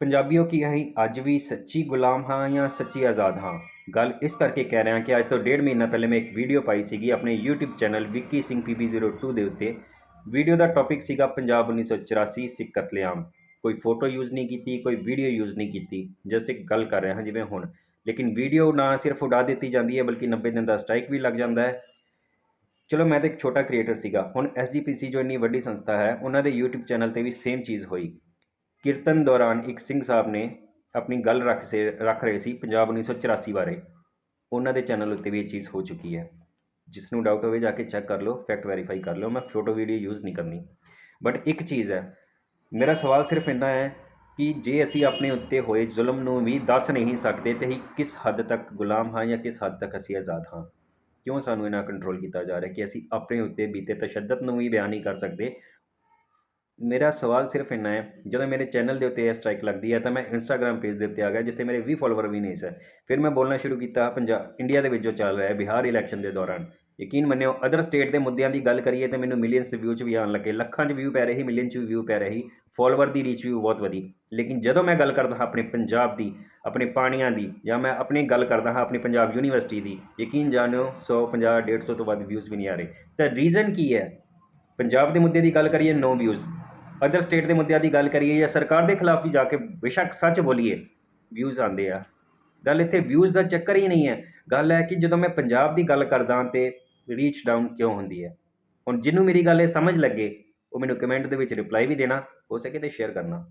ਪੰਜਾਬੀਓ ਕੀ ਅਸੀਂ ਅੱਜ ਵੀ ਸੱਚੀ ਗੁਲਾਮ ਹਾਂ ਜਾਂ ਸੱਚੀ ਆਜ਼ਾਦ ਹਾਂ? ਗੱਲ ਇਸ ਕਰਕੇ ਕਹਿ ਰਿਹਾ ਕਿ ਅੱਜ ਤੋਂ ਡੇਢ ਮਹੀਨਾ ਪਹਿਲੇ ਮੈਂ ਇੱਕ ਵੀਡੀਓ ਪਾਈ ਸੀਗੀ ਆਪਣੇ YouTube channel Vicky Singh PB02 ਦੇ ਉੱਤੇ। ਵੀਡੀਓ ਦਾ ਟੌਪਿਕ ਸੀਗਾ ਪੰਜਾਬ 1984 ਸਿੱਖ ਕਤਲੇਆਮ। ਕੋਈ ਫੋਟੋ ਯੂਜ਼ ਨਹੀਂ ਕੀਤੀ, ਕੋਈ ਵੀਡੀਓ ਯੂਜ਼ ਨਹੀਂ ਕੀਤੀ। ਜਸਟ ਇੱਕ ਗੱਲ ਕਰ ਰਿਹਾ ਹਾਂ ਜਿਵੇਂ ਹੁਣ। ਲੇਕਿਨ ਵੀਡੀਓ ਨਾ ਸਿਰਫ ਉਡਾ ਦਿੱਤੀ ਜਾਂਦੀ ਹੈ, ਬਲਕਿ 90 ਦਿਨ ਦਾ ਸਟ੍ਰਾਈਕ ਵੀ ਲੱਗ ਜਾਂਦਾ ਹੈ। ਚਲੋ ਮੈਂ ਤਾਂ ਇੱਕ ਛੋਟਾ ਕ੍ਰੀਏਟਰ ਸੀਗਾ। ਹੁਣ ਐਸਜੀਪੀਸੀ ਜੋ ਇੰਨੀ ਵੱਡੀ ਸੰਸਥਾ ਹੈ, ਉਹਨਾਂ ਦੇ YouTube ਚੈਨਲ ਤੇ ਵੀ ਸੇਮ ਚੀਜ਼ ਹੋਈ। ਕੀਰਤਨ ਦੌਰਾਨ ਇੱਕ ਸਿੰਘ ਸਾਹਿਬ ਨੇ ਆਪਣੀ ਗੱਲ ਰੱਖ ਸੇ, ਰੱਖ ਰਹੇ ਸੀ ਪੰਜਾਬ 1984 ਬਾਰੇ। ਉਹਨਾਂ ਦੇ ਚੈਨਲ ਉੱਤੇ ਵੀ ਇਹ ਚੀਜ਼ ਹੋ ਚੁੱਕੀ ਹੈ। ਜਿਸ ਨੂੰ ਡਾਊਟ ਹੋਵੇ ਜਾ ਕੇ ਚੈੱਕ ਕਰ ਲਓ ਫੈਕਟ ਵੈਰੀਫਾਈ ਕਰ ਲਓ, ਮੈਂ ਫੋਟੋ ਵੀਡੀਓ ਯੂਜ਼ ਨਹੀਂ ਕਰਨੀ। ਬਟ ਇੱਕ ਚੀਜ਼ ਹੈ, ਮੇਰਾ ਸਵਾਲ ਸਿਰਫ ਇੰਨਾ ਹੈ ਕਿ ਜੇ ਅਸੀਂ ਆਪਣੇ ਉੱਤੇ ਹੋਏ ਜ਼ੁਲਮ ਨੂੰ ਵੀ ਦੱਸ ਨਹੀਂ ਸਕਦੇ, ਤੇ ਅਸੀਂ ਕਿਸ ਹੱਦ ਤੱਕ ਗੁਲਾਮ ਹਾਂ ਜਾਂ ਕਿਸ ਹੱਦ ਤੱਕ ਅਸੀਂ ਆਜ਼ਾਦ ਹਾਂ? ਕਿਉਂ ਸਾਨੂੰ ਇਹਨਾਂ ਕੰਟਰੋਲ ਕੀਤਾ ਜਾ ਰਿਹਾ ਕਿ ਅਸੀਂ ਆਪਣੇ ਉੱਤੇ ਬੀਤੇ ਤਸ਼ੱਦਦ ਨੂੰ ਵੀ ਬਿਆਨ ਨਹੀਂ ਕਰ ਸਕਦੇ ਮੇਰਾ ਸਵਾਲ ਸਿਰਫ ਇੰਨਾ ਹੈ, ਜਦੋਂ ਮੇਰੇ ਚੈਨਲ ਦੇ ਉੱਤੇ ਇਹ ਸਟ੍ਰਾਈਕ ਲੱਗਦੀ ਹੈ ਤਾਂ ਮੈਂ ਇੰਸਟਾਗ੍ਰam ਪੇਜ ਦੇ ਉੱਤੇ ਆ ਗਿਆ, ਜਿੱਥੇ ਮੇਰੇ 20 ਫਾਲੋਅਰ ਵੀ ਨਹੀਂ ਸਨ ਫਿਰ ਮੈਂ ਬੋਲਣਾ ਸ਼ੁਰੂ ਕੀਤਾ ਪੰਜਾਬ ਇੰਡੀਆ ਦੇ ਵਿੱਚ ਜੋ ਚੱਲ ਰਿਹਾ ਹੈ, ਬਿਹਾਰ ਇਲੈਕਸ਼ਨ ਦੇ ਦੌਰਾਨ। ਯਕੀਨ ਮੰਨਿਓ ਅਦਰ ਸਟੇਟ ਦੇ ਮੁੱਦਿਆਂ ਦੀ ਗੱਲ ਕਰੀਏ ਤਾਂ ਮੈਨੂੰ ਮਿਲੀਅਨਸ ਵਿਊ 'ਚ ਵੀ ਆਉਣ ਲੱਗੇ, ਲੱਖਾਂ 'ਚ ਵਿਊ ਪੈ ਰਹੀ ਮਿਲੀਅਨ 'ਚ ਵੀ ਵਿਊ ਪੈ ਰਹੀ ਫਾਲੋਅਰ ਦੀ ਰੀਚ ਵੀ ਬਹੁਤ ਵਧੀ। ਲੇਕਿਨ ਜਦੋਂ ਮੈਂ ਗੱਲ ਕਰਦਾ ਹਾਂ ਆਪਣੇ ਪੰਜਾਬ ਦੀ, ਆਪਣੇ ਪਾਣੀਆਂ ਦੀ, ਜਾਂ ਮੈਂ ਆਪਣੀ ਗੱਲ ਕਰਦਾ ਹਾਂ ਆਪਣੀ ਪੰਜਾਬ ਯੂਨੀਵਰਸਿਟੀ ਦੀ, ਯਕੀਨ ਜਾਣਿਓ 150 150 ਤੋਂ ਵੱਧ ਵਿਊਜ਼ ਵੀ ਨਹੀਂ ਆ ਰਹੇ। ਤਾਂ ਰੀਜ਼ਨ ਕੀ ਹੈ? ਪੰਜਾਬ ਦੇ ਮੁੱਦੇ ਦੀ ਗੱਲ ਕਰੀਏ ਨੋ ਵਿਊਜ਼ ਅਦਰ ਸਟੇਟ ਦੇ ਮੁੱਦਿਆਂ ਦੀ ਗੱਲ ਕਰੀਏ ਜਾਂ ਸਰਕਾਰ ਦੇ ਖਿਲਾਫ ਵੀ ਜਾ ਕੇ ਬੇਸ਼ੱਕ ਸੱਚ ਬੋਲੀਏ ਵਿਊਜ਼ ਆਉਂਦੇ ਆ। ਗੱਲ ਇੱਥੇ ਵਿਊਜ਼ ਦਾ ਚੱਕਰ ਹੀ ਨਹੀਂ ਹੈ। ਗੱਲ ਹੈ ਕਿ ਜਦੋਂ ਮੈਂ ਪੰਜਾਬ ਦੀ ਗੱਲ ਕਰਦਾ ਤੇ ਰੀਚ ਡਾਊਨ ਕਿਉਂ ਹੁੰਦੀ ਹੈ? ਹੁਣ ਜਿਹਨੂੰ ਮੇਰੀ ਗੱਲ ਇਹ ਸਮਝ ਲੱਗੇ, ਉਹ ਮੈਨੂੰ ਕਮੈਂਟ ਦੇ ਵਿੱਚ ਰਿਪਲਾਈ ਵੀ ਦੇਣਾ, ਹੋ ਸਕੇ ਤੇ ਸ਼ੇਅਰ ਕਰਨਾ।